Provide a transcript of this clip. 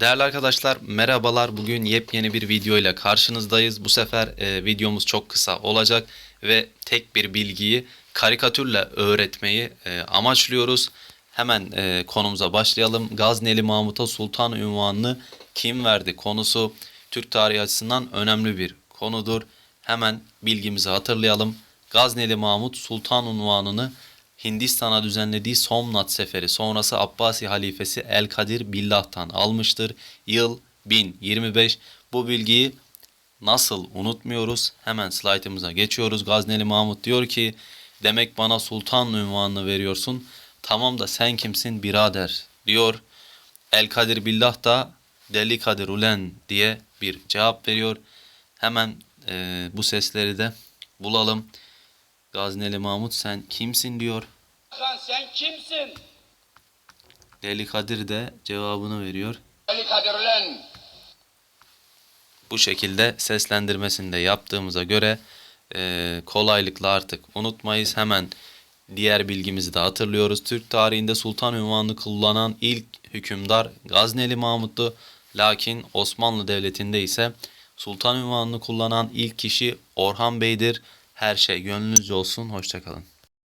Değerli arkadaşlar merhabalar. Bugün yepyeni bir video ile karşınızdayız. Bu sefer e, videomuz çok kısa olacak ve tek bir bilgiyi karikatürle öğretmeyi e, amaçlıyoruz. Hemen e, konumuza başlayalım. Gazneli Mahmut'a Sultan ünvanını kim verdi konusu Türk tarihi açısından önemli bir konudur. Hemen bilgimizi hatırlayalım. Gazneli Mahmut Sultan unvanını Hindistan'a düzenlediği Somnat Seferi sonrası Abbasi halifesi El-Kadir Billah'tan almıştır. Yıl 1025. Bu bilgiyi nasıl unutmuyoruz? Hemen slaytımıza geçiyoruz. Gazneli Mahmut diyor ki demek bana sultan ünvanını veriyorsun. Tamam da sen kimsin birader diyor. El-Kadir Billah da Deli Kadir Ulen diye bir cevap veriyor. Hemen eee, bu sesleri de bulalım. Gazneli Mahmut sen kimsin diyor. Lan sen kimsin? Deli Kadir de cevabını veriyor. Ali Kadir ulan. Bu şekilde seslendirmesini de yaptığımıza göre eee, kolaylıkla artık unutmayız. Hemen diğer bilgimizi de hatırlıyoruz. Türk tarihinde sultan ünvanını kullanan ilk hükümdar Gazneli Mahmut'tu. Lakin Osmanlı Devleti'nde ise sultan ünvanını kullanan ilk kişi Orhan Bey'dir. Her şey gönlünüzce olsun. Hoşçakalın.